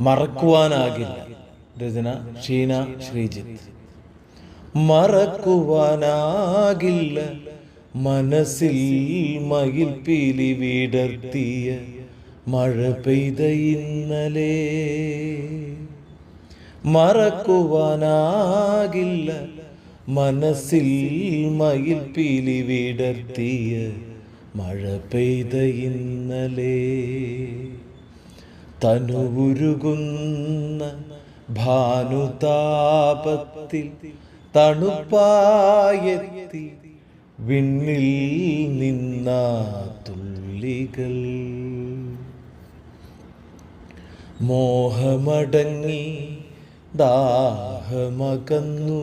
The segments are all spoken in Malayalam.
മറക്കുവാനാകില്ല. രചന ഷീന ശ്രീജിത്ത്. മറക്കുവാനാകില്ല. മനസ്സിൽ മയിൽ പീലി വിടർത്തിയ മഴ പെയ്ത ഇന്നലെ. മറക്കുവാനാകില്ല. മനസ്സിൽ മയിൽ പീലി വിടർത്തിയ മഴ പെയ്ത ഇന്നലെ. തനുവുരുകുന്ന ഭാനുതാപത്തിൽ തണുപ്പായെത്തി വിണ്ണിൽ നിന്ന തുള്ളികൾ. മോഹമടങ്ങി ദാഹമകന്നു.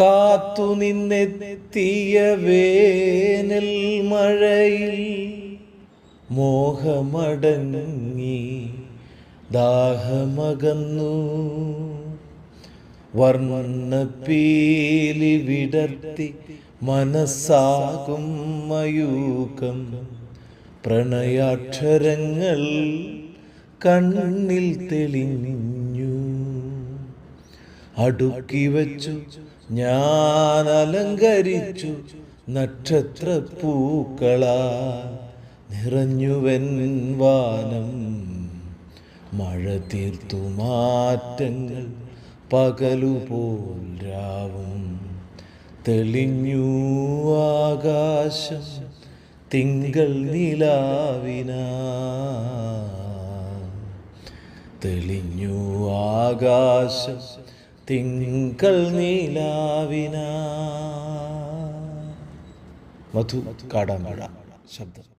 കാത്തുനിന്നെത്തിയ വേനൽ മഴയിൽ മോഹമടങ്ങി ദാഹമകന്നു. വർണപ്പീലി വിടർത്തി മനസ്സാകും മയൂകം പ്രണയാക്ഷരങ്ങൾ കണ്ണിൽ തെളിഞ്ഞു. അടുക്കി വച്ചു ഞാൻ അലങ്കരിച്ചു നക്ഷത്ര പൂക്കളാ നിറഞ്ഞുവൻ വാനം. മഴ തീർത്തു മാറ്റങ്ങൾ പകലുപോൽ രാവും. തെളിഞ്ഞു ആകാശം തിങ്കൾ നിലാവിനാ. തെളിഞ്ഞു ആകാശം തിങ്കൾ നിലാവിന. മധു കാടാമ്പഴ ശബ്ദം.